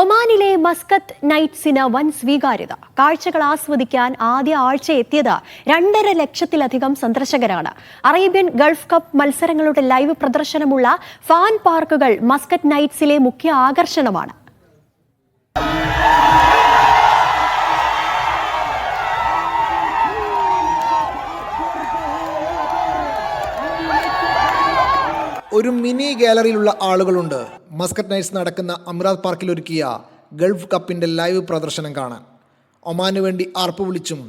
ഒമാനിലെ മസ്കത്ത് നൈറ്റ്സിന് വൻ സ്വീകാര്യത. കാഴ്ചകൾ ആസ്വദിക്കാൻ ആദ്യ ആഴ്ച എത്തിയത് രണ്ടര ലക്ഷത്തിലധികം സന്ദർശകരാണ്. അറേബ്യൻ ഗൾഫ് കപ്പ് മത്സരങ്ങളുടെ ലൈവ് പ്രദർശനമുള്ള ഫാൻ പാർക്കുകൾ മസ്കറ്റ് നൈറ്റ്സിലെ മുഖ്യ ആകർഷണമാണ്. ഒരു മിനി ഗാലറിയിലുള്ള ആളുകളുണ്ട്. മസ്കറ്റ് നൈറ്റ്സ് നടക്കുന്ന അമിറാത് പാർക്കിൽ ഒരുക്കിയ ഗൾഫ് കപ്പിന്റെ ലൈവ് പ്രദർശനം കാണാൻ. ഒമാനു വേണ്ടി ആർപ്പ് വിളിച്ചും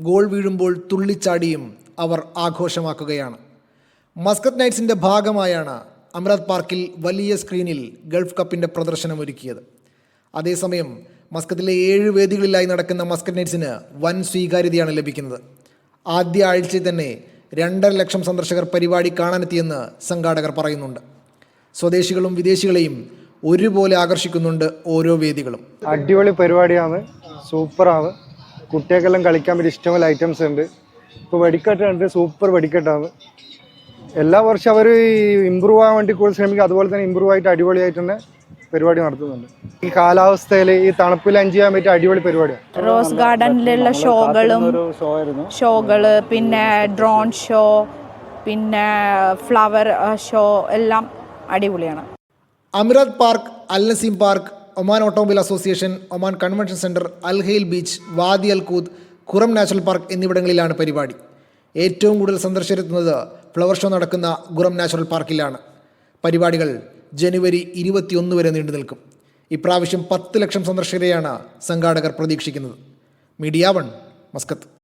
ഗോൾ വീഴുമ്പോൾ തുള്ളിച്ചാടിയും അവർ ആഘോഷമാക്കുകയാണ്. മസ്കറ്റ് നൈറ്റ്സിന്റെ ഭാഗമായാണ് അമിറാത് പാർക്കിൽ വലിയ സ്ക്രീനിൽ ഗൾഫ് കപ്പിന്റെ പ്രദർശനം ഒരുക്കിയത്. അതേസമയം മസ്കത്തിലെ ഏഴ് വേദികളിലായി നടക്കുന്ന മസ്കറ്റ് നൈറ്റ്സിന് വൻ സ്വീകാര്യതയാണ് ലഭിക്കുന്നത്. ആദ്യ ആഴ്ചയിൽ തന്നെ രണ്ടര ലക്ഷം സന്ദർശകർ പരിപാടി കാണാനെത്തിയെന്ന് സംഘാടകർ പറയുന്നുണ്ട്. സ്വദേശികളും വിദേശികളെയും ഒരുപോലെ ആകർഷിക്കുന്നുണ്ട് ഓരോ വേദികളും. അടിപൊളി പരിപാടിയാണ്. സൂപ്പറാണ്. കുട്ടികൾക്കെല്ലാം കളിക്കാൻ പറ്റിയ ഇഷ്ടമുള്ള ഐറ്റംസ് ഉണ്ട്. ഇപ്പോൾ വെടിക്കെട്ടുണ്ട് സൂപ്പർ വെടിക്കെട്ടാണ്. എല്ലാ വർഷവും അവർ ഇമ്പ്രൂവ് ആവാൻ വേണ്ടി കൂടുതൽ ശ്രമിക്കും. അതുപോലെ തന്നെ ഇമ്പ്രൂവ് ആയിട്ട് അടിപൊളിയായിട്ട് തന്നെ പരിപാടി നടത്തുന്നുണ്ട്. ഈ കാലാവസ്ഥയിൽ ഈ തണുപ്പിൽ എൻജോയ് ചെയ്യാൻ പറ്റിയ അടിപൊളി പരിപാടിയാണ് റോസ് ഗാർഡനിലുള്ള ഷോകളും ഷോകൾ പിന്നെ ഡ്രോൺ ഷോ പിന്നെ ഫ്ലവർ ഷോ എല്ലാം അടിപൊളിയാണ്. Amerat park Al Naseem park Oman automobile association Oman convention centre Al Hail beach Wadi Al Khoud Qurum national park എന്നിവിടങ്ങളിലാണ് പരിപാടി. ഏറ്റവും കൂടുതൽ സന്ദർശകരെത്തുന്നത് ഫ്ലവർ ഷോ നടക്കുന്ന ഗുറം നാഷണൽ പാർക്കിലാണ്. പരിപാടികൾ ജനുവരി ഇരുപത്തിയൊന്ന് വരെ നീണ്ടു നിൽക്കും. ഇപ്രാവശ്യം പത്ത് ലക്ഷം സന്ദർശകരെയാണ് സംഘാടകർ പ്രതീക്ഷിക്കുന്നത്. Media One Muscat.